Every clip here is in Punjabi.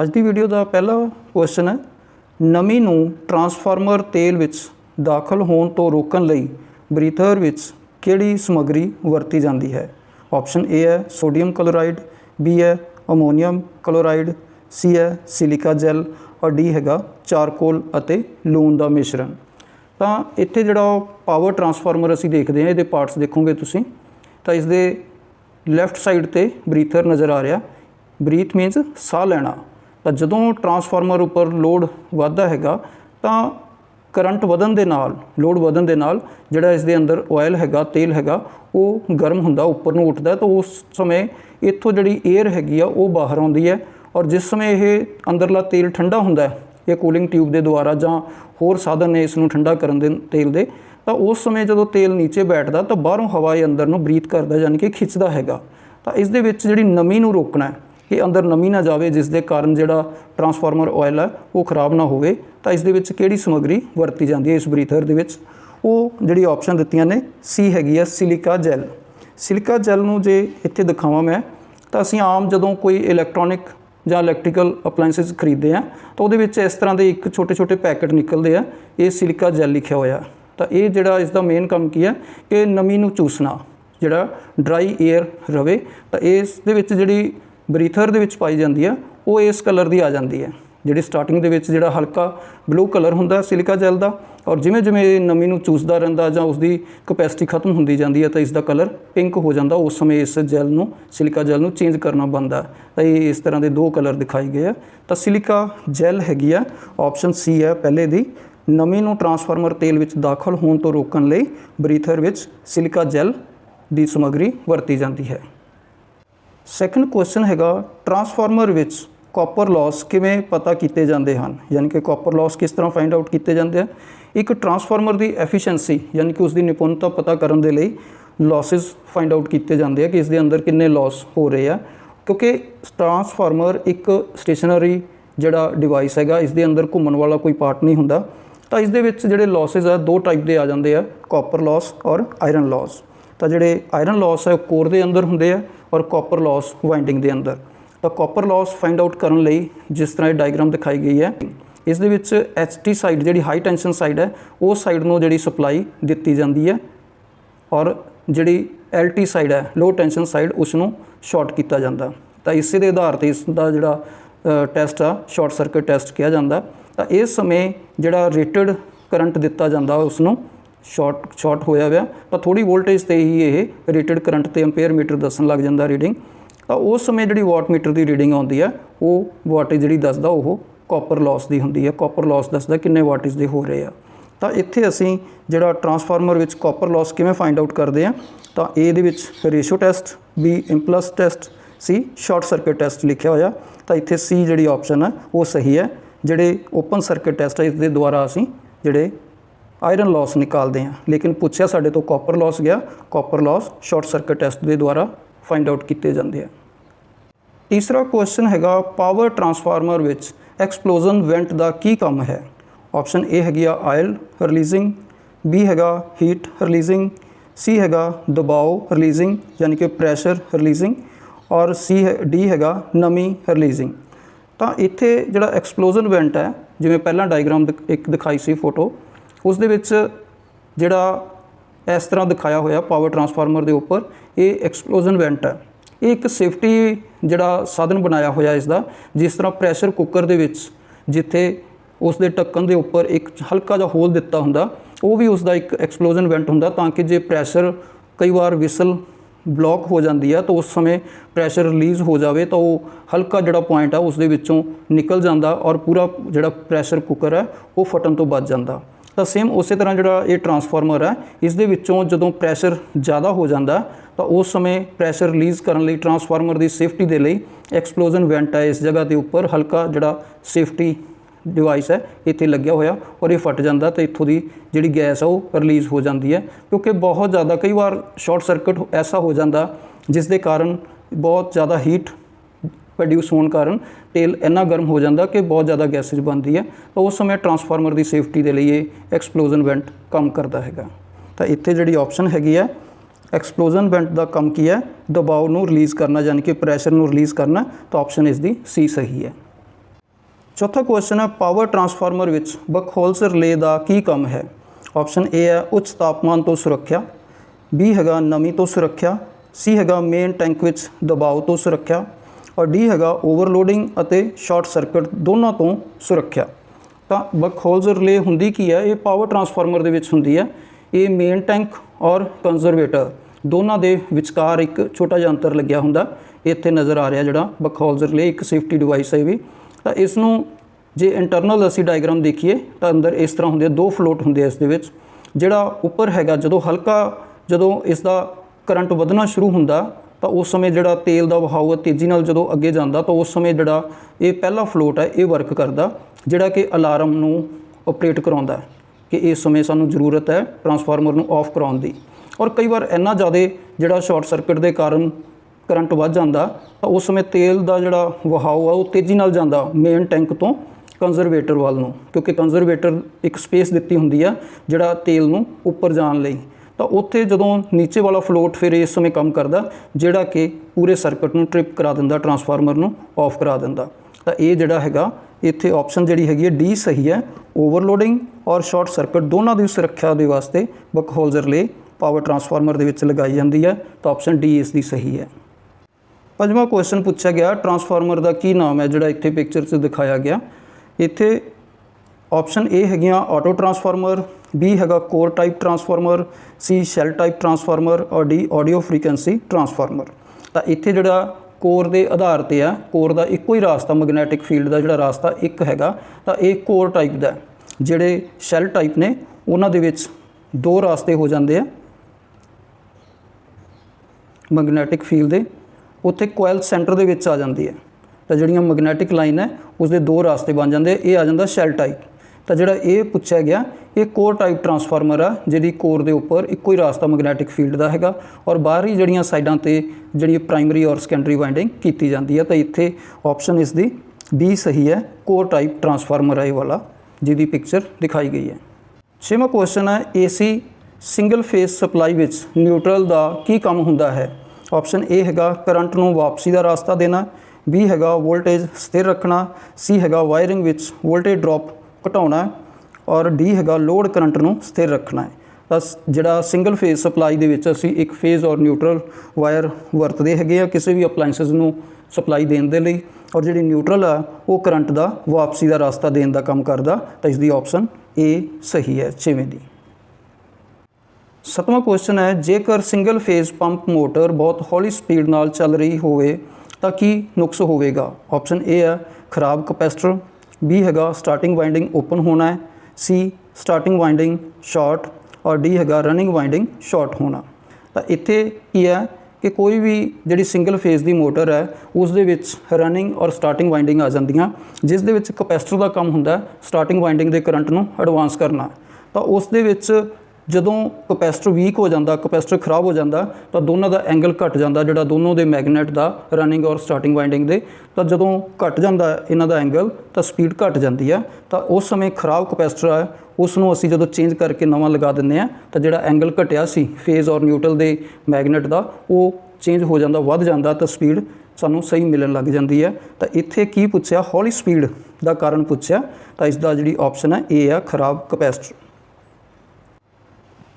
ਅੱਜ ਦੀ ਵੀਡੀਓ ਦਾ ਪਹਿਲਾ ਕੁਐਸਚਨ ਹੈ, ਨਮੀ ਨੂੰ ਟਰਾਂਸਫਾਰਮਰ ਤੇਲ ਵਿੱਚ ਦਾਖਲ ਹੋਣ ਤੋਂ ਰੋਕਣ ਲਈ ਬਰੀਥਰ ਵਿੱਚ ਕਿਹੜੀ ਸਮੱਗਰੀ ਵਰਤੀ ਜਾਂਦੀ ਹੈ? ਆਪਸ਼ਨ ਏ ਹੈ ਸੋਡੀਅਮ ਕਲੋਰਾਈਡ ਬੀ ਹੈ ਅਮੋਨੀਅਮ ਕਲੋਰਾਈਡ ਸੀ ਹੈ ਸਿਲਿਕਾ ਜੈਲ ਔਰ ਡੀ ਹੈਗਾ ਚਾਰਕੋਲ ਅਤੇ ਲੂਣ ਦਾ ਮਿਸ਼ਰਣ। ਤਾਂ ਇੱਥੇ ਜਿਹੜਾ ਪਾਵਰ ਟਰਾਂਸਫਾਰਮਰ ਅਸੀਂ ਦੇਖਦੇ ਹਾਂ, ਇਹਦੇ ਪਾਰਟਸ ਦੇਖੋਗੇ ਤੁਸੀਂ, ਤਾਂ ਇਸ ਦੇ ਲੈਫਟ ਸਾਈਡ ਤੇ ਬਰੀਥਰ ਨਜ਼ਰ ਆ ਰਿਹਾ। ਬਰੀਥ ਮੀਨਸ ਸਾਹ ਲੈਣਾ। ਤਾਂ ਜਦੋਂ ਟਰਾਂਸਫਾਰਮਰ ਉੱਪਰ ਲੋਡ ਵੱਧਦਾ ਹੈਗਾ, ਤਾਂ ਕਰੰਟ ਵਧਣ ਦੇ ਨਾਲ ਲੋਡ ਵਧਣ ਦੇ ਨਾਲ ਜਿਹੜਾ ਇਸ ਦੇ ਅੰਦਰ ਆਇਲ ਹੈਗਾ, ਤੇਲ ਹੈਗਾ, ਉਹ ਗਰਮ ਹੁੰਦਾ, ਉੱਪਰ ਨੂੰ ਉੱਠਦਾ ਤਾਂ ਉਸ ਸਮੇਂ ਇੱਥੋਂ ਜਿਹੜੀ 에ਅਰ ਹੈਗੀ ਆ, ਉਹ ਬਾਹਰ ਆਉਂਦੀ ਹੈ ਔਰ ਜਿਸ ਸਮੇਂ ਇਹ ਅੰਦਰਲਾ ਤੇਲ ਠੰਡਾ ਹੁੰਦਾ ਹੈ, ਇਹ ਕੂਲਿੰਗ ਟਿਊਬ ਦੇ ਦੁਆਰਾ ਜਾਂ ਹੋਰ ਸਾਧਨ ਨੇ ਇਸ ਨੂੰ ਠੰਡਾ ਕਰਨ ਦੇ ਤੇਲ ਦੇ, ਤਾਂ ਉਸ ਸਮੇਂ ਜਦੋਂ ਤੇਲ ਨੀਚੇ ਬੈਠਦਾ, ਤਾਂ ਬਾਹਰੋਂ ਹਵਾ ਇਹ ਅੰਦਰ ਨੂੰ ਬਰੀਥ ਕਰਦਾ, ਯਾਨੀ ਕਿ ਖਿੱਚਦਾ ਹੈਗਾ। ਤਾਂ ਇਸ ਦੇ ਵਿੱਚ ਜਿਹੜੀ ਨਮੀ ਨੂੰ ਰੋਕਣਾ ਹੈ ਇਹ ਅੰਦਰ ਨਮੀ ਨਾ ਜਾਵੇ, ਜਿਸ ਦੇ ਕਾਰਨ ਜਿਹੜਾ ਟਰਾਂਸਫਾਰਮਰ ਆਇਲ ਹੈ ਉਹ ਖਰਾਬ ਨਾ ਹੋਵੇ, ਤਾਂ ਇਸ ਦੇ ਵਿੱਚ ਕਿਹੜੀ ਸਮੱਗਰੀ ਵਰਤੀ ਜਾਂਦੀ ਹੈ? ਇਸ ਬਰੀਥਰ ਦੇ ਵਿੱਚ। ਉਹ ਜਿਹੜੀ ਆਪਸ਼ਨ ਦਿੱਤੀਆਂ ਨੇ ਸੀ ਹੈਗੀ ਹੈ ਸਿਲਿਕਾ ਜੈਲ ਸਿਲਿਕਾ ਜੈਲ ਨੂੰ ਜੇ ਇੱਥੇ ਦਿਖਾਵਾਂ ਮੈਂ, ਤਾਂ ਅਸੀਂ ਆਮ ਜਦੋਂ ਕੋਈ ਇਲੈਕਟ੍ਰੋਨਿਕ ਜਾਂ ਇਲੈਕਟ੍ਰੀਕਲ ਅਪਲਾਈਐਂਸਸ ਖਰੀਦਦੇ ਆ, ਤਾਂ ਉਹਦੇ ਵਿੱਚ ਇਸ ਤਰ੍ਹਾਂ ਦੇ ਇੱਕ ਛੋਟੇ ਛੋਟੇ ਪੈਕੇਟ ਨਿਕਲਦੇ ਆ, ਇਹ ਸਿਲਿਕਾ ਜੈਲ ਲਿਖਿਆ ਹੋਇਆ। ਤਾਂ ਇਹ ਜਿਹੜਾ ਇਸ ਦਾ ਮੇਨ ਕੰਮ ਕੀ ਹੈ ਕਿ ਨਮੀ ਨੂੰ ਚੂਸਣਾ, ਜਿਹੜਾ ਡਰਾਈ 에ਅਰ ਰਵੇ, ਤਾਂ ਇਸ ਦੇ ਵਿੱਚ ਜਿਹੜੀ ਬਰੀਥਰ ਦੇ ਵਿੱਚ ਪਾਈ ਜਾਂਦੀ ਹੈ ਉਹ ਇਸ ਕਲਰ ਦੀ ਆ ਜਾਂਦੀ ਹੈ ਜਿਹੜੀ ਸਟਾਰਟਿੰਗ ਦੇ ਵਿੱਚ ਜਿਹੜਾ ਹਲਕਾ ਬਲੂ ਕਲਰ ਹੁੰਦਾ ਸਿਲਿਕਾ ਜੈਲ ਦਾ, ਔਰ ਜਿਵੇਂ ਜਿਵੇਂ ਇਹ ਨਮੀ ਨੂੰ ਚੂਸਦਾ ਰਹਿੰਦਾ ਜਾਂ ਉਸ ਦੀ ਕਪੈਸਿਟੀ ਖਤਮ ਹੁੰਦੀ ਜਾਂਦੀ ਹੈ ਤਾਂ ਇਸ ਦਾ ਕਲਰ ਪਿੰਕ ਹੋ ਜਾਂਦਾ। ਉਸ ਸਮੇਂ ਇਸ ਜੈਲ ਨੂੰ ਸਿਲਿਕਾ ਜੈਲ ਨੂੰ ਚੇਂਜ ਕਰਨਾ ਬਣਦਾ। ਤਾਂ ਇਹ ਇਸ ਤਰ੍ਹਾਂ ਦੇ ਦੋ ਕਲਰ ਦਿਖਾਈ ਗਏ ਆ। ਤਾਂ ਸਿਲਿਕਾ ਜੈਲ ਹੈਗੀ ਆ ਆਪਸ਼ਨ ਸੀ ਹੈ ਪਹਿਲੇ ਦੀ। ਨਮੀ ਨੂੰ ਟਰਾਂਸਫਾਰਮਰ ਤੇਲ ਵਿੱਚ ਦਾਖਲ ਹੋਣ ਤੋਂ ਰੋਕਣ ਲਈ ਬਰੀਥਰ ਵਿੱਚ ਸਿਲਿਕਾ ਜੈਲ ਦੀ ਸਮੱਗਰੀ ਵਰਤੀ ਜਾਂਦੀ ਹੈ। ਸੈਕੰਡ ਕੁਐਸਚਨ ਹੈਗਾ ਟਰਾਂਸਫਾਰਮਰ ਵਿੱਚ ਕਾਪਰ ਲਾਸ ਕਿਵੇਂ ਪਤਾ ਕੀਤੇ ਜਾਂਦੇ ਹਨ? ਯਾਨੀ ਕਿ ਕਾਪਰ ਲਾਸ ਕਿਸ ਤਰ੍ਹਾਂ ਫਾਈਂਡ ਆਊਟ ਕੀਤੇ ਜਾਂਦੇ ਆ ਇੱਕ ਟਰਾਂਸਫਾਰਮਰ ਦੀ ਐਫੀਸ਼ੀਐਂਸੀ ਯਾਨੀ ਕਿ ਉਸ ਦੀ ਨਿਪੁੰਨਤਾ ਪਤਾ ਕਰਨ ਦੇ ਲਈ ਲਾਸਸ ਫਾਈਂਡ ਆਊਟ ਕੀਤੇ ਜਾਂਦੇ ਆ ਕਿ ਇਸ ਦੇ ਅੰਦਰ ਕਿੰਨੇ ਲਾਸ ਹੋ ਰਹੇ ਆ। ਕਿਉਂਕਿ ਟਰਾਂਸਫਾਰਮਰ ਇੱਕ ਸਟੇਸ਼ਨਰੀ ਜਿਹੜਾ ਡਿਵਾਈਸ ਹੈਗਾ ਇਸ ਦੇ ਅੰਦਰ ਘੁੰਮਣ ਵਾਲਾ ਕੋਈ ਪਾਰਟ ਨਹੀਂ ਹੁੰਦਾ। ਤਾਂ ਇਸ ਦੇ ਵਿੱਚ ਜਿਹੜੇ ਲਾਸਸ ਆ, ਦੋ ਟਾਈਪ ਦੇ ਆ ਜਾਂਦੇ ਆ ਕਾਪਰ ਲਾਸ ਔਰ ਆਇਰਨ ਲਾਸ ਤਾਂ ਜਿਹੜੇ ਆਇਰਨ ਲਾਸ ਹੈ ਉਹ ਕੋਰ ਦੇ ਅੰਦਰ ਹੁੰਦੇ ਆ। ਔਰ ਕਾਪਰ ਲਾਸ ਵਾਈਂਡਿੰਗ ਦੇ ਅੰਦਰ। ਤਾਂ ਕਾਪਰ ਲਾਸ ਫਾਈਂਡ ਆਊਟ ਕਰਨ ਲਈ ਜਿਸ ਤਰ੍ਹਾਂ ਇਹ ਡਾਇਗਰਾਮ ਦਿਖਾਈ ਗਈ ਹੈ, ਇਸ ਦੇ ਵਿੱਚ ਐਚਟੀ ਸਾਈਡ ਜਿਹੜੀ ਹਾਈ ਟੈਂਸ਼ਨ ਸਾਈਡ ਹੈ, ਉਹ ਸਾਈਡ ਨੂੰ ਜਿਹੜੀ ਸਪਲਾਈ ਦਿੱਤੀ ਜਾਂਦੀ ਹੈ ਔਰ ਜਿਹੜੀ ਐਲਟੀ ਸਾਈਡ ਹੈ ਲੋ ਟੈਂਸ਼ਨ ਸਾਈਡ ਉਸ ਨੂੰ ਸ਼ਾਰਟ ਕੀਤਾ ਜਾਂਦਾ। ਤਾਂ ਇਸੇ ਦੇ ਆਧਾਰ ਤੇ ਇਸ ਦਾ ਜਿਹੜਾ ਟੈਸਟ ਆ ਸ਼ਾਰਟ ਸਰਕਟ ਟੈਸਟ ਕਿਹਾ ਜਾਂਦਾ। ਤਾਂ ਇਸ ਸਮੇਂ ਜਿਹੜਾ ਰੇਟਡ ਕਰੰਟ ਦਿੱਤਾ ਜਾਂਦਾ ਉਸ ਨੂੰ ਸ਼ਾਰਟ ਸ਼ਾਰਟ ਹੋਇਆ ਹੋਇਆ, ਤਾਂ ਥੋੜੀ ਵੋਲਟੇਜ ਤੇ ਹੀ ਇਹ ਰੇਟਡ ਕਰੰਟ ਤੇ ਐਂਪੀਅਰ ਮੀਟਰ ਦੱਸਣ ਲੱਗ ਜਾਂਦਾ ਰੀਡਿੰਗ ਤਾਂ ਉਸ ਸਮੇਂ ਜਿਹੜੀ ਵਾਟ ਮੀਟਰ ਦੀ ਰੀਡਿੰਗ ਆਉਂਦੀ ਹੈ ਉਹ ਵਾਟੇਜ ਜਿਹੜੀ ਦੱਸਦਾ, ਉਹ ਕਾਪਰ ਲਾਸ ਦੀ ਹੁੰਦੀ ਹੈ ਕਾਪਰ ਲਾਸ ਦੱਸਦਾ ਕਿੰਨੇ ਵਾਟੇਜ ਦੇ ਹੋ ਰਹੇ ਆ। ਤਾਂ ਇੱਥੇ ਅਸੀਂ ਜਿਹੜਾ ਟਰਾਂਸਫਾਰਮਰ ਵਿੱਚ ਕਾਪਰ ਲਾਸ ਕਿਵੇਂ ਫਾਈਂਡ ਆਊਟ ਕਰਦੇ ਆ, ਤਾਂ A ਦੇ ਵਿੱਚ ratio test B impulse test C short circuit test ਲਿਖਿਆ ਹੋਇਆ। ਤਾਂ ਇੱਥੇ C ਜਿਹੜੀ ਆਪਸ਼ਨ ਹੈ ਉਹ ਸਹੀ ਹੈ ਜਿਹੜੇ ਓਪਨ ਸਰਕਟ ਟੈਸਟ ਹੈ ਇਸ ਦੇ ਦੁਆਰਾ ਅਸੀਂ ਜਿਹੜੇ ਆਇਰਨ ਲਾਸ ਨਿਕਾਲਦੇ ਹਾਂ। ਲੇਕਿਨ ਪੁੱਛਿਆ ਸਾਡੇ ਤੋਂ ਕਾਪਰ ਲਾਸ ਗਿਆ। Copper loss short circuit test ਦੇ ਦੁਆਰਾ ਫਾਈਂਡ ਆਊਟ ਕੀਤੇ ਜਾਂਦੇ ਆ। ਤੀਸਰਾ ਕੁਐਸਚਨ ਹੈਗਾ ਪਾਵਰ ਟਰਾਂਸਫਾਰਮਰ ਵਿੱਚ ਐਕਸਪਲੋਜ਼ਨ ਵੈਂਟ ਦਾ ਕੀ ਕੰਮ ਹੈ? ਆਪਸ਼ਨ ਏ ਹੈਗੀ ਆ ਆਇਲ ਰਿਲੀਜ਼ਿੰਗ ਬੀ ਹੈਗਾ ਹੀਟ ਰਿਲੀਜ਼ਿੰਗ ਸੀ ਹੈਗਾ ਦਬਾਅ ਰਿਲੀਜ਼ਿੰਗ ਯਾਨੀ ਕਿ ਪ੍ਰੈਸ਼ਰ ਰਿਲੀਜ਼ਿੰਗ ਔਰ ਸੀ ਡੀ ਹੈਗਾ ਨਮੀ ਰਿਲੀਜ਼ਿੰਗ ਤਾਂ ਇੱਥੇ ਜਿਹੜਾ ਐਕਸਪਲੋਜ਼ਨ ਵੈਂਟ ਹੈ, ਜਿਵੇਂ ਪਹਿਲਾਂ ਡਾਇਗਰਾਮ ਇੱਕ ਦਿਖਾਈ ਸੀ ਫੋਟੋ ਉਸ ਦੇ ਵਿੱਚ ਜਿਹੜਾ ਇਸ ਤਰ੍ਹਾਂ ਦਿਖਾਇਆ ਹੋਇਆ ਪਾਵਰ ਟਰਾਂਸਫਾਰਮਰ ਦੇ ਉੱਪਰ, ਇਹ ਐਕਸਪਲੋਜ਼ਨ ਵੈਂਟ ਹੈ। ਇਹ ਇੱਕ ਸੇਫਟੀ ਜਿਹੜਾ ਸਾਧਨ ਬਣਾਇਆ ਹੋਇਆ ਇਸ ਦਾ ਜਿਸ ਤਰ੍ਹਾਂ ਪ੍ਰੈਸ਼ਰ ਕੁੱਕਰ ਦੇ ਵਿੱਚ, ਜਿੱਥੇ ਉਸ ਦੇ ਢੱਕਣ ਦੇ ਉੱਪਰ ਇੱਕ ਹਲਕਾ ਜਿਹਾ ਹੋਲ ਦਿੱਤਾ ਹੁੰਦਾ, ਉਹ ਵੀ ਉਸ ਦਾ ਇੱਕ ਐਕਸਪਲੋਜ਼ਨ ਵੈਂਟ ਹੁੰਦਾ, ਤਾਂ ਕਿ ਜੇ ਪ੍ਰੈਸ਼ਰ ਕਈ ਵਾਰ ਵਿਸਲ ਬਲੌਕ ਹੋ ਜਾਂਦੀ ਹੈ, ਤਾਂ ਉਸ ਸਮੇਂ ਪ੍ਰੈਸ਼ਰ ਰਿਲੀਜ਼ ਹੋ ਜਾਵੇ, ਤਾਂ ਉਹ ਹਲਕਾ ਜਿਹੜਾ ਪੁਆਇੰਟ ਆ, ਉਸ ਦੇ ਵਿੱਚੋਂ ਨਿਕਲ ਜਾਂਦਾ ਔਰ ਪੂਰਾ ਜਿਹੜਾ ਪ੍ਰੈਸ਼ਰ ਕੁੱਕਰ ਹੈ, ਉਹ ਫਟਣ ਤੋਂ ਬਚ ਜਾਂਦਾ। ਤਾਂ ਸੇਮ ਉਸੇ ਤਰ੍ਹਾਂ ਜਿਹੜਾ ਇਹ ਟਰਾਂਸਫਾਰਮਰ ਹੈ ਇਸ ਦੇ ਵਿੱਚੋਂ ਜਦੋਂ ਪ੍ਰੈਸ਼ਰ ਜ਼ਿਆਦਾ ਹੋ ਜਾਂਦਾ, ਤਾਂ ਉਸ ਸਮੇਂ ਪ੍ਰੈਸ਼ਰ ਰਿਲੀਜ਼ ਕਰਨ ਲਈ ਟਰਾਂਸਫਾਰਮਰ ਦੀ ਸੇਫਟੀ ਦੇ ਲਈ ਐਕਸਪਲੋਜ਼ਨ ਵੈਂਟ ਹੈ ਇਸ ਜਗ੍ਹਾ ਦੇ ਉੱਪਰ, ਹਲਕਾ ਜਿਹੜਾ ਸੇਫਟੀ ਡਿਵਾਈਸ ਹੈ ਇੱਥੇ ਲੱਗਿਆ ਹੋਇਆ ਔਰ ਇਹ ਫਟ ਜਾਂਦਾ ਤਾਂ ਇੱਥੋਂ ਦੀ ਜਿਹੜੀ ਗੈਸ ਆ ਉਹ ਰਿਲੀਜ਼ ਹੋ ਜਾਂਦੀ ਹੈ। ਕਿਉਂਕਿ ਬਹੁਤ ਜ਼ਿਆਦਾ, ਕਈ ਵਾਰ ਸ਼ਾਰਟ ਸਰਕਟ ਐਸਾ ਹੋ ਜਾਂਦਾ ਜਿਸ ਦੇ ਕਾਰਨ ਬਹੁਤ ਜ਼ਿਆਦਾ ਹੀਟ ਪ੍ਰੋਡਿਊਸ ਹੋਣ ਕਾਰਨ ਤੇਲ ਇੰਨਾ ਗਰਮ ਹੋ ਜਾਂਦਾ ਕਿ ਬਹੁਤ ਜ਼ਿਆਦਾ ਗੈਸੇਜ ਬਣਦੀ ਹੈ, ਤਾਂ ਉਸ ਸਮੇਂ ਟਰਾਂਸਫਾਰਮਰ ਦੀ ਸੇਫਟੀ ਦੇ ਲਈ ਇਹ ਐਕਸਪਲੋਜ਼ਨ ਵੈਂਟ ਕੰਮ ਕਰਦਾ ਹੈਗਾ। ਤਾਂ ਇੱਥੇ ਜਿਹੜੀ ਆਪਸ਼ਨ ਹੈਗੀ ਹੈ, ਐਕਸਪਲੋਜ਼ਨ ਵੈਂਟ ਦਾ ਕੰਮ ਕੀ ਹੈ ਦਬਾਅ ਨੂੰ ਰਿਲੀਜ਼ ਕਰਨਾ, ਯਾਨੀ ਕਿ ਪ੍ਰੈਸ਼ਰ ਨੂੰ ਰਿਲੀਜ਼ ਕਰਨਾ, ਤਾਂ ਆਪਸ਼ਨ ਇਸ ਦੀ ਸੀ ਸਹੀ ਹੈ। ਚੌਥਾ ਕੁਐਸਚਨ ਹੈ ਪਾਵਰ ਟਰਾਂਸਫਾਰਮਰ ਵਿੱਚ ਬਕਹੋਲਸ ਰਿਲੇ ਦਾ ਕੀ ਕੰਮ ਹੈ? ਆਪਸ਼ਨ ਏ ਹੈ, ਉੱਚ ਤਾਪਮਾਨ ਤੋਂ ਸੁਰੱਖਿਆ ਬੀ ਹੈਗਾ ਨਮੀ ਤੋਂ ਸੁਰੱਖਿਆ ਸੀ ਹੈਗਾ ਮੇਨ ਟੈਂਕ ਵਿੱਚ ਦਬਾਅ ਤੋਂ ਸੁਰੱਖਿਆ ਔਰ ਡੀ ਹੈਗਾ ਓਵਰਲੋਡਿੰਗ ਅਤੇ ਸ਼ਾਰਟ ਸਰਕਟ ਦੋਨਾਂ ਤੋਂ ਸੁਰੱਖਿਆ। ਤਾਂ ਬਕਹੋਲਸ ਰਿਲੇ ਹੁੰਦੀ ਕੀ ਹੈ, ਇਹ ਪਾਵਰ ਟਰਾਂਸਫਾਰਮਰ ਦੇ ਵਿੱਚ ਹੁੰਦੀ ਹੈ। ਇਹ ਮੇਨ ਟੈਂਕ ਔਰ ਕੰਜ਼ਰਵੇਟਰ ਦੋਨਾਂ ਦੇ ਵਿਚਕਾਰ ਇੱਕ ਛੋਟਾ ਜਿਹਾ ਅੰਤਰ ਲੱਗਿਆ ਹੁੰਦਾ। ਇੱਥੇ ਨਜ਼ਰ ਆ ਰਿਹਾ ਜਿਹੜਾ ਬਕਹੋਲਸ ਰਿਲੇ ਇੱਕ ਸੇਫਟੀ ਡਿਵਾਈਸ ਹੈ ਵੀ। ਤਾਂ ਇਸ ਨੂੰ ਜੇ ਇੰਟਰਨਲ ਅਸੀਂ ਡਾਇਗਰਾਮ ਦੇਖੀਏ, ਤਾਂ ਅੰਦਰ ਇਸ ਤਰ੍ਹਾਂ ਹੁੰਦੇ ਦੋ ਫਲੋਟ ਹੁੰਦੇ ਆ ਇਸ ਦੇ ਵਿੱਚ। ਜਿਹੜਾ ਉੱਪਰ ਹੈਗਾ, ਜਦੋਂ ਹਲਕਾ ਜਦੋਂ ਇਸ ਦਾ ਕਰੰਟ ਵਧਣਾ ਸ਼ੁਰੂ ਹੁੰਦਾ ਤਾਂ ਉਸ ਸਮੇਂ ਜਿਹੜਾ ਤੇਲ ਦਾ ਵਹਾਅ ਹੈ, ਤੇਜ਼ੀ ਨਾਲ ਜਦੋਂ ਅੱਗੇ ਜਾਂਦਾ ਤਾਂ ਉਸ ਸਮੇਂ ਜਿਹੜਾ ਇਹ ਪਹਿਲਾ ਫਲੋਟ ਹੈ, ਇਹ ਵਰਕ ਕਰਦਾ, ਜਿਹੜਾ ਕਿ ਅਲਾਰਮ ਨੂੰ ਆਪਰੇਟ ਕਰਾਉਂਦਾ ਕਿ ਇਸ ਸਮੇਂ ਸਾਨੂੰ ਜ਼ਰੂਰਤ ਹੈ ਟਰਾਂਸਫਾਰਮਰ ਨੂੰ ਆਫ ਕਰਾਉਣ ਦੀ। ਔਰ ਕਈ ਵਾਰ ਇੰਨਾ ਜ਼ਿਆਦਾ ਜਿਹੜਾ ਸ਼ਾਰਟ ਸਰਕਟ ਦੇ ਕਾਰਨ ਕਰੰਟ ਵੱਧ ਜਾਂਦਾ, ਤਾਂ ਉਸ ਸਮੇਂ ਤੇਲ ਦਾ ਜਿਹੜਾ ਵਹਾਅ ਆ ਉਹ ਤੇਜ਼ੀ ਨਾਲ ਜਾਂਦਾ ਮੇਨ ਟੈਂਕ ਤੋਂ ਕੰਜ਼ਰਵੇਟਰ ਵੱਲ ਨੂੰ, ਕਿਉਂਕਿ ਕੰਜ਼ਰਵੇਟਰ ਇੱਕ ਸਪੇਸ ਦਿੱਤੀ ਹੁੰਦੀ ਆ ਜਿਹੜਾ ਤੇਲ ਨੂੰ ਉੱਪਰ ਜਾਣ ਲਈ। ਤਾਂ ਉੱਥੇ ਜਦੋਂ ਨੀਚੇ ਵਾਲਾ ਫਲੋਟ ਫਿਰ ਇਸ ਸਮੇਂ ਕੰਮ ਕਰਦਾ, ਜਿਹੜਾ ਕਿ ਪੂਰੇ ਸਰਕਟ ਨੂੰ ਟ੍ਰਿਪ ਕਰਾ ਦਿੰਦਾ ਟਰਾਂਸਫਾਰਮਰ ਨੂੰ ਆਫ ਕਰਾ ਦਿੰਦਾ। ਤਾਂ ਇਹ ਜਿਹੜਾ ਹੈਗਾ, ਇੱਥੇ ਆਪਸ਼ਨ ਜਿਹੜੀ ਹੈਗੀ ਹੈ ਡੀ ਸਹੀ ਹੈ ਓਵਰਲੋਡਿੰਗ ਔਰ ਸ਼ਾਰਟ ਸਰਕਟ ਦੋਨਾਂ ਦੀ ਸੁਰੱਖਿਆ ਦੇ ਵਾਸਤੇ ਬਕਹੋਲਜ਼ਰ ਲਈ ਪਾਵਰ ਟਰਾਂਸਫਾਰਮਰ ਦੇ ਵਿੱਚ ਲਗਾਈ ਜਾਂਦੀ ਹੈ, ਤਾਂ ਆਪਸ਼ਨ ਡੀ ਇਸ ਦੀ ਸਹੀ ਹੈ। ਪੰਜਵਾਂ ਕੁਐਸਚਨ ਪੁੱਛਿਆ ਗਿਆ ਟਰਾਂਸਫਾਰਮਰ ਦਾ ਕੀ ਨਾਮ ਹੈ, ਜਿਹੜਾ ਇੱਥੇ ਪਿਕਚਰ 'ਚ ਦਿਖਾਇਆ ਗਿਆ। ਇੱਥੇ ਆਪਸ਼ਨ ਏ ਹੈਗੀਆਂ ਆਟੋ ਟਰਾਂਸਫਾਰਮਰ, ਬੀ ਹੈਗਾ core type transformer, C shell type transformer ਔਰ ਡੀ ਆਡੀਓ ਫ੍ਰੀਕੁਐਂਸੀ ਟਰਾਂਸਫਾਰਮਰ। ਤਾਂ ਇੱਥੇ ਜਿਹੜਾ ਕੋਰ ਦੇ ਆਧਾਰ ਤੇ ਆ, ਕੋਰ ਦਾ ਇੱਕੋ ਹੀ ਰਾਸਤਾ ਮੈਗਨੈਟਿਕ ਫੀਲਡ ਦਾ ਜਿਹੜਾ ਰਾਸਤਾ ਇੱਕ ਹੈਗਾ, ਤਾਂ ਇਹ ਕੋਰ ਟਾਈਪ ਦਾ ਜਿਹੜੇ ਸ਼ੈਲ ਟਾਈਪ ਨੇ, ਉਹਨਾਂ ਦੇ ਵਿੱਚ ਦੋ ਰਾਸਤੇ ਹੋ ਜਾਂਦੇ ਆ। ਮੈਗਨੈਟਿਕ ਫੀਲਡ ਦੇ, ਉੱਥੇ ਕੋਇਲ ਸੈਂਟਰ ਦੇ ਵਿੱਚ ਆ ਜਾਂਦੀ ਹੈ। ਤਾਂ ਜਿਹੜੀਆਂ ਮੈਗਨੈਟਿਕ ਲਾਈਨ ਹੈ ਉਸ ਦੇ ਦੋ ਰਾਸਤੇ ਬਣ ਜਾਂਦੇ ਇਹ ਆ ਜਾਂਦਾ ਸ਼ੈਲ ਟਾਈਪ। ਤਾਂ ਜਿਹੜਾ ਇਹ ਪੁੱਛਿਆ ਗਿਆ, ਇਹ ਕੋਰ ਟਾਈਪ ਟਰਾਂਸਫਾਰਮਰ ਆ, ਜਿਹਦੀ ਕੋਰ ਦੇ ਉੱਪਰ ਇੱਕੋ ਹੀ ਰਾਸਤਾ ਮੈਗਨੈਟਿਕ ਫੀਲਡ ਦਾ ਹੈਗਾ ਔਰ ਬਾਹਰੀ ਜਿਹੜੀਆਂ ਸਾਈਡਾਂ ਤੇ ਜਿਹੜੀ ਪ੍ਰਾਇਮਰੀ ਔਰ ਸੈਕੰਡਰੀ ਵਾਈਂਡਿੰਗ ਕੀਤੀ ਜਾਂਦੀ ਹੈ ਤਾਂ ਇੱਥੇ ਆਪਸ਼ਨ ਇਸ ਦੀ ਬੀ ਸਹੀ ਹੈ ਕੋਰ ਟਾਈਪ ਟਰਾਂਸਫਾਰਮਰ ਹੈ ਇਹ ਵਾਲਾ, ਜਿਹਦੀ ਪਿਕਚਰ ਦਿਖਾਈ ਗਈ ਹੈ। ਛੇਵਾਂ ਕੁਐਸਚਨ ਹੈ ਏਸੀ ਸਿੰਗਲ ਫੇਸ ਸਪਲਾਈ ਵਿੱਚ ਨਿਊਟਰਲ ਦਾ ਕੀ ਕੰਮ ਹੁੰਦਾ ਹੈ? ਆਪਸ਼ਨ ਏ ਹੈਗਾ ਕਰੰਟ ਨੂੰ ਵਾਪਸੀ ਦਾ ਰਸਤਾ ਦੇਣਾ ਬੀ ਹੈਗਾ ਵੋਲਟੇਜ ਸਥਿਰ ਰੱਖਣਾ ਸੀ ਹੈਗਾ ਵਾਇਰਿੰਗ ਵਿੱਚ ਵੋਲਟੇਜ ਡ੍ਰੌਪ ਘਟਾਉਣਾ ਔਰ ਡੀ ਹੈਗਾ ਲੋਡ ਕਰੰਟ ਨੂੰ ਸਥਿਰ ਰੱਖਣਾ ਹੈ। ਤਾਂ ਜਿਹੜਾ ਸਿੰਗਲ ਫੇਸ ਸਪਲਾਈ ਦੇ ਵਿੱਚ ਅਸੀਂ ਇੱਕ ਫੇਜ਼ ਔਰ ਨਿਊਟਰਲ ਵਾਇਰ ਵਰਤਦੇ ਹੈਗੇ ਆ ਕਿਸੇ ਵੀ ਅਪਲਾਈਐਂਸਸ ਨੂੰ ਸਪਲਾਈ ਦੇਣ ਦੇ ਲਈ ਔਰ ਜਿਹੜੀ ਨਿਊਟਰਲ ਆ, ਉਹ ਕਰੰਟ ਦਾ ਵਾਪਸੀ ਦਾ ਰਸਤਾ ਦੇਣ ਦਾ ਕੰਮ ਕਰਦਾ, ਤਾਂ ਇਸ ਦੀ ਆਪਸ਼ਨ ਏ ਸਹੀ ਹੈ। ਛੇਵੇਂ ਦੀ। ਸਤਵਾਂ ਕੁਐਸਚਨ ਹੈ, ਜੇਕਰ ਸਿੰਗਲ ਫੇਜ਼ ਪੰਪ ਮੋਟਰ ਬਹੁਤ ਹੌਲੀ ਸਪੀਡ ਨਾਲ ਚੱਲ ਰਹੀ ਹੋਵੇ, ਤਾਂ ਕੀ ਨੁਕਸ ਹੋਵੇਗਾ? ਆਪਸ਼ਨ ਏ ਹੈ ਖਰਾਬ ਕਪੈਸਿਟਰ ਬੀ ਹੈਗਾ ਸਟਾਰਟਿੰਗ ਵਾਈਂਡਿੰਗ ਓਪਨ ਹੋਣਾ ਹੈ ਸੀ ਸਟਾਰਟਿੰਗ ਵਾਈਂਡਿੰਗ ਸ਼ਾਰਟ ਔਰ ਡੀ ਹੈਗਾ ਰਨਿੰਗ ਵਾਈਂਡਿੰਗ ਸ਼ਾਰਟ ਹੋਣਾ। ਤਾਂ ਇੱਥੇ ਕੀ ਹੈ ਕਿ ਕੋਈ ਵੀ ਜਿਹੜੀ ਸਿੰਗਲ ਫੇਜ਼ ਦੀ ਮੋਟਰ ਹੈ, ਉਸ ਦੇ ਵਿੱਚ ਰਨਿੰਗ ਔਰ ਸਟਾਰਟਿੰਗ ਵਾਈਂਡਿੰਗ ਆ ਜਾਂਦੀਆਂ, ਜਿਸ ਦੇ ਵਿੱਚ ਕਪੈਸਿਟਰ ਦਾ ਕੰਮ ਹੁੰਦਾ ਸਟਾਰਟਿੰਗ ਵਾਈਂਡਿੰਗ ਦੇ ਕਰੰਟ ਨੂੰ ਐਡਵਾਂਸ ਕਰਨਾ। ਤਾਂ ਉਸ ਦੇ ਵਿੱਚ ਜਦੋਂ ਕਪੈਸਿਟਰ ਵੀਕ ਹੋ ਜਾਂਦਾ ਕਪੈਸਿਟਰ ਖਰਾਬ ਹੋ ਜਾਂਦਾ, ਤਾਂ ਦੋਨਾਂ ਦਾ ਐਂਗਲ ਘਟ ਜਾਂਦਾ, ਜਿਹੜਾ ਦੋਨੋਂ ਦੇ ਮੈਗਨੇਟ ਦਾ ਰਨਿੰਗ ਔਰ ਸਟਾਰਟਿੰਗ ਵਾਈਂਡਿੰਗ ਦੇ, ਤਾਂ ਜਦੋਂ ਘਟ ਜਾਂਦਾ ਇਹਨਾਂ ਦਾ ਐਂਗਲ ਤਾਂ ਸਪੀਡ ਘਟ ਜਾਂਦੀ ਹੈ ਤਾਂ ਉਸ ਸਮੇਂ ਖਰਾਬ ਕਪੈਸਿਟਰ ਹੈ ਉਸ ਨੂੰ ਅਸੀਂ ਜਦੋਂ ਚੇਂਜ ਕਰਕੇ ਨਵਾਂ ਲਗਾ ਦਿੰਦੇ ਆ, ਤਾਂ ਜਿਹੜਾ ਐਂਗਲ ਘਟਿਆ ਸੀ ਫੇਜ਼ ਔਰ ਨਿਊਟਰਲ ਦੇ ਮੈਗਨੇਟ ਦਾ, ਉਹ ਚੇਂਜ ਹੋ ਜਾਂਦਾ, ਵੱਧ ਜਾਂਦਾ, ਤਾਂ ਸਪੀਡ ਸਾਨੂੰ ਸਹੀ ਮਿਲਣ ਲੱਗ ਜਾਂਦੀ ਹੈ ਤਾਂ ਇੱਥੇ ਕੀ ਪੁੱਛਿਆ? ਹੌਲੀ ਸਪੀਡ ਦਾ ਕਾਰਨ ਪੁੱਛਿਆ। ਤਾਂ ਇਸ ਦਾ ਜਿਹੜੀ ਆਪਸ਼ਨ ਹੈ ਏ ਆ, ਖਰਾਬ ਕਪੈਸਿਟਰ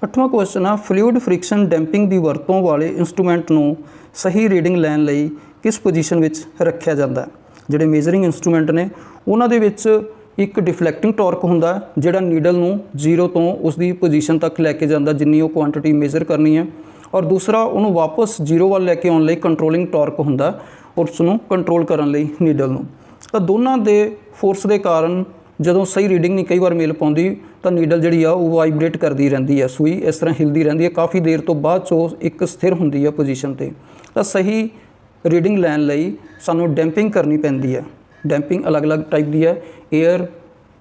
ਅੱਠਵਾਂ ਕੁਐਸਚਨ ਆ ਫਲੂਇਡ ਫ੍ਰਿਕਸ਼ਨ ਡੈਂਪਿੰਗ ਦੀ ਵਰਤੋਂ ਵਾਲੇ ਇਨਸਟਰੂਮੈਂਟ ਨੂੰ ਸਹੀ ਰੀਡਿੰਗ ਲੈਣ ਲਈ ਕਿਸ ਪੋਜੀਸ਼ਨ ਵਿੱਚ ਰੱਖਿਆ ਜਾਂਦਾ ਹੈ? ਜਿਹੜੇ ਮੇਜ਼ਰਿੰਗ ਇਨਸਟਰੂਮੈਂਟ ਨੇ, ਉਹਨਾਂ ਦੇ ਵਿੱਚ ਇੱਕ ਡਿਫਲੈਕਟਿੰਗ ਟਾਰਕ ਹੁੰਦਾ ਜਿਹੜਾ ਨੀਡਲ ਨੂੰ ਜ਼ੀਰੋ ਤੋਂ ਉਸ ਦੀ ਪੋਜੀਸ਼ਨ ਤੱਕ ਲੈ ਕੇ ਜਾਂਦਾ, ਜਿੰਨੀ ਉਹ ਕੁਆਂਟੀਟੀ ਮੇਜ਼ਰ ਕਰਨੀ ਹੈ। ਔਰ ਦੂਸਰਾ, ਉਹਨੂੰ ਵਾਪਸ ਜ਼ੀਰੋ ਵੱਲ ਲੈ ਕੇ ਆਉਣ ਲਈ ਕੰਟਰੋਲਿੰਗ ਟਾਰਕ ਹੁੰਦਾ ਉਸ ਨੂੰ ਕੰਟਰੋਲ ਕਰਨ ਲਈ ਨੀਡਲ ਨੂੰ। ਤਾਂ ਦੋਨਾਂ ਦੇ ਫੋਰਸ ਦੇ ਕਾਰਨ ਜਦੋਂ ਸਹੀ ਰੀਡਿੰਗ ਨਹੀਂ ਕਈ ਵਾਰ ਮਿਲ ਪਾਉਂਦੀ, ਤਾਂ ਨੀਡਲ ਜਿਹੜੀ ਆ ਉਹ ਵਾਈਬ੍ਰੇਟ ਕਰਦੀ ਰਹਿੰਦੀ ਹੈ ਸੂਈ ਇਸ ਤਰ੍ਹਾਂ ਹਿਲਦੀ ਰਹਿੰਦੀ ਹੈ ਕਾਫੀ ਦੇਰ ਤੋਂ ਬਾਅਦ 'ਚ ਉਹ ਇੱਕ ਸਥਿਰ ਹੁੰਦੀ ਹੈ ਪੋਜੀਸ਼ਨ ਤੇ। ਤਾਂ ਸਹੀ ਰੀਡਿੰਗ ਲੈਣ ਲਈ ਸਾਨੂੰ ਡੈਂਪਿੰਗ ਕਰਨੀ ਪੈਂਦੀ ਹੈ ਡੈਂਪਿੰਗ ਅਲੱਗ-ਅਲੱਗ ਟਾਈਪ ਦੀ ਹੈ 에ਅਰ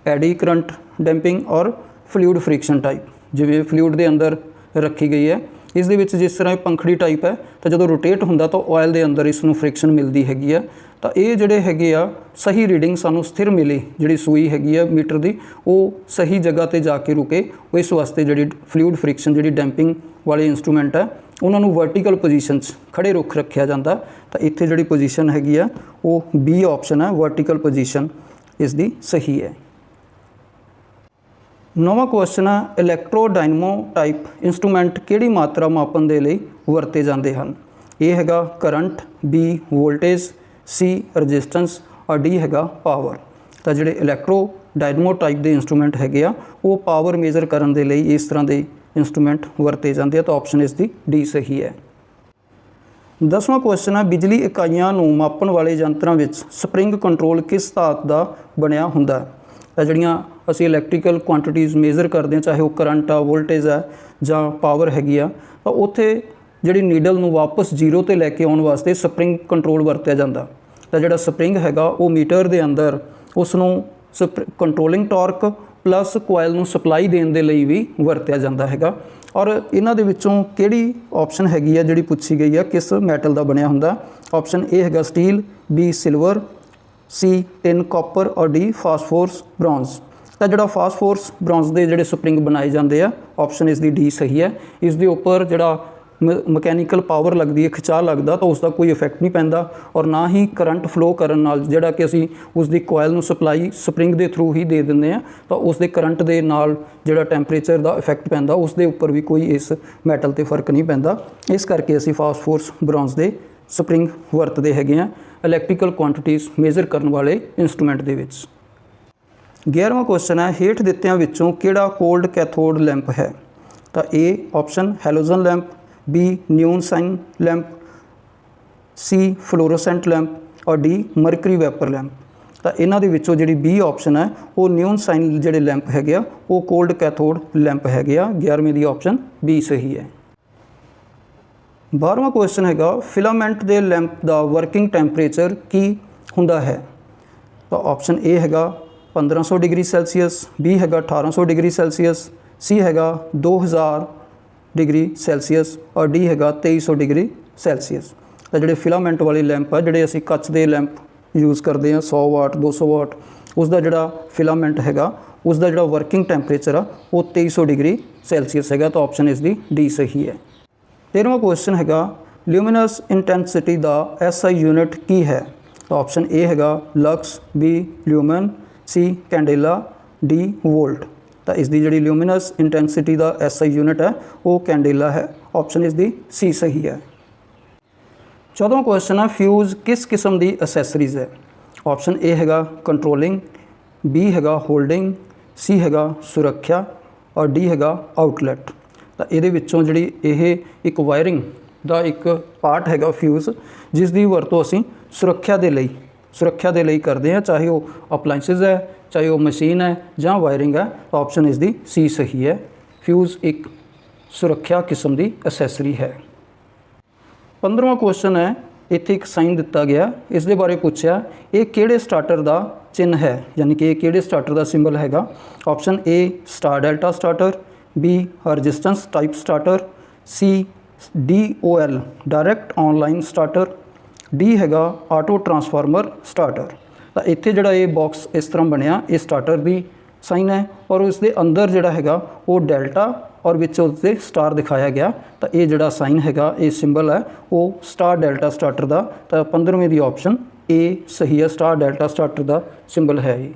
ਐਡੀ ਕਰੰਟ ਡੈਂਪਿੰਗ ਔਰ ਫਲੂਇਡ ਫ੍ਰਿਕਸ਼ਨ ਟਾਈਪ ਜਿਵੇਂ ਫਲੂਇਡ ਦੇ ਅੰਦਰ ਰੱਖੀ ਗਈ ਹੈ ਇਸ ਦੇ ਵਿੱਚ ਜਿਸ ਤਰ੍ਹਾਂ ਇਹ ਪੰਖੜੀ ਟਾਈਪ ਹੈ, ਤਾਂ ਜਦੋਂ ਰੋਟੇਟ ਹੁੰਦਾ ਤਾਂ ਆਇਲ ਦੇ ਅੰਦਰ ਇਸ ਨੂੰ ਫ੍ਰਿਕਸ਼ਨ ਮਿਲਦੀ ਹੈਗੀ ਆ। ਤਾਂ ਇਹ ਜਿਹੜੇ ਹੈਗੇ ਆ, ਸਹੀ ਰੀਡਿੰਗ ਸਾਨੂੰ ਸਥਿਰ ਮਿਲੇ, ਜਿਹੜੀ ਸੂਈ ਹੈਗੀ ਆ ਮੀਟਰ ਦੀ, ਉਹ ਸਹੀ ਜਗ੍ਹਾ ਤੇ ਜਾ ਕੇ ਰੁਕੇ, ਉਹ ਇਸ ਵਾਸਤੇ ਜਿਹੜੀ ਫਲੂਇਡ ਫ੍ਰਿਕਸ਼ਨ ਜਿਹੜੀ ਡੈਂਪਿੰਗ ਵਾਲੇ ਇਨਸਟਰੂਮੈਂਟ ਹੈ ਉਹਨਾਂ ਨੂੰ ਵਰਟੀਕਲ ਪੋਜੀਸ਼ਨ 'ਚ ਖੜੇ ਰੁੱਖ ਰੱਖਿਆ ਜਾਂਦਾ। ਤਾਂ ਇੱਥੇ ਜਿਹੜੀ ਪੋਜੀਸ਼ਨ ਹੈਗੀ ਆ, ਉਹ ਬੀ ਆਪਸ਼ਨ ਹੈ ਵਰਟੀਕਲ ਪੋਜੀਸ਼ਨ ਇਸ ਦੀ ਸਹੀ ਹੈ। ਨਵਾਂ ਕੁਐਸਚਨ ਹੈ ਇਲੈਕਟ੍ਰੋਡਾਇਨਮੋ ਟਾਈਪ ਇਨਸਟਰੂਮੈਂਟ ਕਿਹੜੀ ਮਾਤਰਾ ਮਾਪਣ ਦੇ ਲਈ ਵਰਤੇ ਜਾਂਦੇ ਹਨ? ਇਹ ਹੈਗਾ current B voltage C resistance ਔਰ ਡੀ ਹੈਗਾ ਪਾਵਰ ਤਾਂ ਜਿਹੜੇ ਇਲੈਕਟ੍ਰੋ ਡਾਇਨਮੋ ਟਾਈਪ ਦੇ ਇਨਸਟਰੂਮੈਂਟ ਹੈਗੇ ਆ, ਉਹ ਪਾਵਰ ਮੇਜ਼ਰ ਕਰਨ ਦੇ ਲਈ ਇਸ ਤਰ੍ਹਾਂ ਦੇ ਇਨਸਟਰੂਮੈਂਟ ਵਰਤੇ ਜਾਂਦੇ ਆ, ਤਾਂ ਆਪਸ਼ਨ ਇਸ ਦੀ ਡੀ ਸਹੀ ਹੈ। ਦਸਵਾਂ ਕੁਐਸਚਨ ਹੈ ਬਿਜਲੀ ਇਕਾਈਆਂ ਨੂੰ ਮਾਪਣ ਵਾਲੇ ਯੰਤਰਾਂ ਵਿੱਚ ਸਪਰਿੰਗ ਕੰਟਰੋਲ ਕਿਸ ਧਾਤ ਦਾ ਬਣਿਆ ਹੁੰਦਾ? ਹੈ ਤਾਂ ਜਿਹੜੀਆਂ ਅਸੀਂ ਇਲੈਕਟ੍ਰੀਕਲ ਕੁਆਂਟੀਟੀਜ਼ ਮੇਜ਼ਰ ਕਰਦੇ ਹਾਂ, ਚਾਹੇ ਉਹ ਕਰੰਟ ਆ ਵੋਲਟੇਜ ਆ, ਜਾਂ ਪਾਵਰ ਹੈਗੀ ਆ, ਤਾਂ ਉੱਥੇ ਜਿਹੜੀ ਨੀਡਲ ਨੂੰ ਵਾਪਸ ਜ਼ੀਰੋ ਤੇ ਲੈ ਕੇ ਆਉਣ ਵਾਸਤੇ ਸਪਰਿੰਗ ਕੰਟਰੋਲ ਵਰਤਿਆ ਜਾਂਦਾ। ਤਾਂ ਜਿਹੜਾ ਸਪਰਿੰਗ ਹੈਗਾ, ਉਹ ਮੀਟਰ ਦੇ ਅੰਦਰ ਉਸ ਨੂੰ ਕੰਟਰੋਲਿੰਗ ਟਾਰਕ ਪਲੱਸ ਕੋਇਲ ਨੂੰ ਸਪਲਾਈ ਦੇਣ ਦੇ ਲਈ ਵੀ ਵਰਤਿਆ ਜਾਂਦਾ ਹੈਗਾ। ਔਰ ਇਹਨਾਂ ਦੇ ਵਿੱਚੋਂ ਕਿਹੜੀ ਆਪਸ਼ਨ ਹੈਗੀ ਆ ਜਿਹੜੀ ਪੁੱਛੀ ਗਈ ਆ, ਕਿਸ ਮੈਟਲ ਦਾ ਬਣਿਆ ਹੁੰਦਾ? ਆਪਸ਼ਨ ਏ ਹੈਗਾ steel B silver C tin copper ਔਰ ਡੀ ਫਾਸਫੋਰਸ ਬ੍ਰੌਂਜ਼ ਤਾਂ ਜਿਹੜਾ ਫਾਸਫੋਰਸ ਬ੍ਰੌਂਜ਼ ਦੇ ਜਿਹੜੇ ਸਪਰਿੰਗ ਬਣਾਏ ਜਾਂਦੇ ਆ ਆਪਸ਼ਨ ਇਸ ਦੀ ਡੀ ਸਹੀ ਹੈ। ਇਸ ਦੇ ਉੱਪਰ ਜਿਹੜਾ ਮਕੈਨੀਕਲ ਪਾਵਰ ਲੱਗਦੀ ਹੈ ਖਿਚਾਅ ਲੱਗਦਾ, ਤਾਂ ਉਸ ਦਾ ਕੋਈ ਇਫੈਕਟ ਨਹੀਂ ਪੈਂਦਾ ਔਰ ਨਾ ਹੀ ਕਰੰਟ ਫਲੋ ਕਰਨ ਨਾਲ, ਜਿਹੜਾ ਕਿ ਅਸੀਂ ਉਸ ਦੀ ਕੋਇਲ ਨੂੰ ਸਪਲਾਈ ਸਪਰਿੰਗ ਦੇ ਥਰੂ ਹੀ ਦੇ ਦਿੰਦੇ ਆ ਤਾਂ ਉਸ ਦੇ ਕਰੰਟ ਦੇ ਨਾਲ ਜਿਹੜਾ ਟੈਂਪਰੇਚਰ ਦਾ ਇਫੈਕਟ ਪੈਂਦਾ ਉਸ ਦੇ ਉੱਪਰ ਵੀ ਕੋਈ ਇਸ ਮੈਟਲ ਤੇ ਫ਼ਰਕ ਨਹੀਂ ਪੈਂਦਾ। ਇਸ ਕਰਕੇ ਅਸੀਂ ਫਾਸਫੋਰਸ ਬ੍ਰੌਂਜ਼ ਦੇ ਸਪਰਿੰਗ ਵਰਤਦੇ ਹੈਗੇ ਆ ਇਲੈਕਟ੍ਰੀਕਲ ਕੁਆਂਟੀਟੀਜ਼ ਮੇਜ਼ਰ ਕਰਨ ਵਾਲੇ ਇਨਸਟਰੂਮੈਂਟ ਦੇ ਵਿੱਚ। 11ਵਾਂ ਕੁਐਸਚਨ ਹੈ, ਹੇਠ ਦਿੱਤਿਆਂ ਵਿੱਚੋਂ ਕਿਹੜਾ ਕੋਲਡ ਕੈਥੋਡ ਲੈਂਪ ਹੈ? ਤਾਂ A option halogen lamp B neon sign lamp C fluorescent lamp ਔਰ D ਮਰਕਰੀ ਵੈਪਰ ਲੈਂਪ ਤਾਂ ਇਹਨਾਂ ਦੇ ਵਿੱਚੋਂ ਜਿਹੜੀ B ਆਪਸ਼ਨ ਹੈ, ਉਹ ਨਿਊਨ ਸਾਈਨ ਜਿਹੜੇ ਲੈਂਪ ਹੈਗੇ ਆ, ਉਹ ਕੋਲਡ ਕੈਥੋਡ ਲੈਂਪ ਹੈਗੇ ਆ। 11ਵੀਂ ਦੀ ਆਪਸ਼ਨ B ਸਹੀ ਹੈ। 12ਵਾਂ ਕੁਐਸਚਨ ਹੈਗਾ ਫਿਲਾਮੈਂਟ ਦੇ ਲੈਂਪ ਦਾ ਵਰਕਿੰਗ ਟੈਂਪਰੇਚਰ ਕੀ ਹੁੰਦਾ ਹੈ? ਤਾਂ ਆਪਸ਼ਨ A ਹੈਗਾ 1500 ਡਿਗਰੀ ਸੈਲਸੀਅਸ ਬੀ ਹੈਗਾ 1800 ਡਿਗਰੀ ਸੈਲਸੀਅਸ, ਸੀ ਹੈਗਾ 2000 ਡਿਗਰੀ ਸੈਲਸੀਅਸ ਔਰ ਡੀ ਹੈਗਾ 2300 ਡਿਗਰੀ ਸੈਲਸੀਅਸ। ਤਾਂ ਜਿਹੜੇ ਫਿਲਾਮੈਂਟ ਵਾਲੇ ਲੈਂਪ ਆ, ਜਿਹੜੇ ਅਸੀਂ ਕੱਚ ਦੇ ਲੈਂਪ ਯੂਜ਼ ਕਰਦੇ ਆ 100 ਵਾਟ 200 ਵਾਟ ਉਸ ਦਾ ਜਿਹੜਾ ਫਿਲਾਮੈਂਟ ਹੈਗਾ ਉਸ ਦਾ ਜਿਹੜਾ ਵਰਕਿੰਗ ਟੈਂਪਰੇਚਰ ਆ, ਉਹ 2300 ਡਿਗਰੀ ਸੈਲਸੀਅਸ ਹੈਗਾ, ਤਾਂ ਆਪਸ਼ਨ ਇਸ ਦੀ ਡੀ ਸਹੀ ਹੈ। 13ਵਾਂ ਕੁਐਸਚਨ ਹੈਗਾ ਲਿਊਮੀਨਸ ਇੰਟੈਂਸਿਟੀ ਦਾ SI ਯੂਨਿਟ ਕੀ ਹੈ? ਤਾਂ ਆਪਸ਼ਨ A ਹੈਗਾ lux B lumen C candela D volt. ਤਾਂ ਇਸ ਦੀ ਜਿਹੜੀ ਲਿਊਮੀਨਸ ਇੰਟੈਂਸਿਟੀ ਦਾ SI ਯੂਨਿਟ ਹੈ, ਉਹ ਕੈਂਡੇਲਾ ਹੈ। ਆਪਸ਼ਨ ਇਸ ਦੀ C ਸਹੀ ਹੈ। 14ਵਾਂ ਕੁਐਸਚਨ ਹੈ ਫਿਊਜ਼ ਕਿਸ ਕਿਸਮ ਦੀ ਐਕਸੈਸਰੀਜ਼ ਹੈ? ਆਪਸ਼ਨ ਏ ਹੈਗਾ ਕੰਟਰੋਲਿੰਗ ਬੀ ਹੈਗਾ ਹੋਲਡਿੰਗ ਸੀ ਹੈਗਾ ਸੁਰੱਖਿਆ, ਔਰ ਡੀ ਹੈਗਾ ਆਊਟਲੈਟ ਤਾਂ ਇਹਦੇ ਵਿੱਚੋਂ ਜਿਹੜੀ ਇਹ ਇੱਕ ਵਾਇਰਿੰਗ ਦਾ ਇੱਕ ਪਾਰਟ ਹੈਗਾ ਫਿਊਜ਼ ਜਿਸ ਦੀ ਵਰਤੋਂ ਅਸੀਂ ਸੁਰੱਖਿਆ ਦੇ ਲਈ ਸੁਰੱਖਿਆ ਦੇ ਲਈ ਕਰਦੇ ਹਾਂ, ਚਾਹੇ ਉਹ ਅਪਲਾਈਐਂਸਸ ਹੈ, ਚਾਹੇ ਉਹ ਮਸ਼ੀਨ ਹੈ ਜਾਂ ਵਾਇਰਿੰਗ ਹੈ, ਤਾਂ ਆਪਸ਼ਨ ਇਸ ਦੀ ਸੀ ਸਹੀ ਹੈ। ਫਿਊਜ਼ ਇੱਕ ਸੁਰੱਖਿਆ ਕਿਸਮ ਦੀ ਐਕਸੈਸਰੀ ਹੈ। 15ਵਾਂ ਕੁਐਸਚਨ ਹੈ, ਇੱਥੇ ਇੱਕ ਸਾਈਨ ਦਿੱਤਾ ਗਿਆ। ਇਸ ਦੇ ਬਾਰੇ ਪੁੱਛਿਆ, ਇਹ ਕਿਹੜੇ ਸਟਾਰਟਰ ਦਾ ਚਿੰਨ ਹੈ? ਯਾਨੀ ਕਿ ਇਹ ਕਿਹੜੇ ਸਟਾਰਟਰ ਦਾ ਸਿੰਬਲ ਹੈਗਾ? Option A star delta starter B resistance type starter C DOL direct online starter D ਹੈਗਾ ਆਟੋ ਟਰਾਂਸਫਾਰਮਰ ਸਟਾਰਟਰ ਤਾਂ ਇੱਥੇ ਜਿਹੜਾ ਇਹ ਬਾਕਸ ਇਸ ਤਰ੍ਹਾਂ ਬਣਿਆ, ਇਹ ਸਟਾਰਟਰ ਦੀ ਸਾਈਨ ਹੈ ਔਰ ਉਸ ਦੇ ਅੰਦਰ ਜਿਹੜਾ ਹੈਗਾ, ਉਹ ਡੈਲਟਾ ਔਰ ਵਿੱਚ ਉਸ ਦੇ ਸਟਾਰ ਦਿਖਾਇਆ ਗਿਆ। ਤਾਂ ਇਹ ਜਿਹੜਾ ਸਾਈਨ ਹੈਗਾ, ਇਹ ਸਿੰਬਲ ਹੈ, ਉਹ ਸਟਾਰ ਡੈਲਟਾ ਸਟਾਰਟਰ ਦਾ। ਤਾਂ 15ਵੀਂ ਦੀ ਆਪਸ਼ਨ ਏ ਸਹੀ ਹੈ ਸਟਾਰ ਡੈਲਟਾ ਸਟਾਰਟਰ ਦਾ ਸਿੰਬਲ ਹੈ ਇਹ।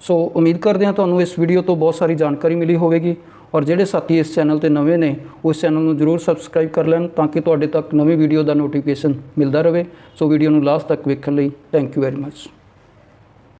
ਸੋ ਉਮੀਦ ਕਰਦੇ ਹਾਂ ਤੁਹਾਨੂੰ ਇਸ ਵੀਡੀਓ ਤੋਂ ਬਹੁਤ ਸਾਰੀ ਜਾਣਕਾਰੀ ਮਿਲੀ ਹੋਵੇਗੀ। ਔਰ ਜਿਹੜੇ ਸਾਥੀ ਇਸ ਚੈਨਲ ਤੇ ਨਵੇਂ ਨੇ, ਉਸ ਚੈਨਲ ਨੂੰ ਜਰੂਰ ਸਬਸਕ੍ਰਾਈਬ ਕਰ ਲੈਣ ਤਾਂ ਕਿ ਤੁਹਾਡੇ ਤੱਕ ਨਵੀਂ ਵੀਡੀਓ ਦਾ ਨੋਟੀਫਿਕੇਸ਼ਨ ਮਿਲਦਾ ਰਹੇ। ਸੋ ਵੀਡੀਓ ਨੂੰ ਲਾਸਟ ਤੱਕ ਵੇਖਣ ਲਈ ਥੈਂਕ ਯੂ ਵੈਰੀ ਮੱਚ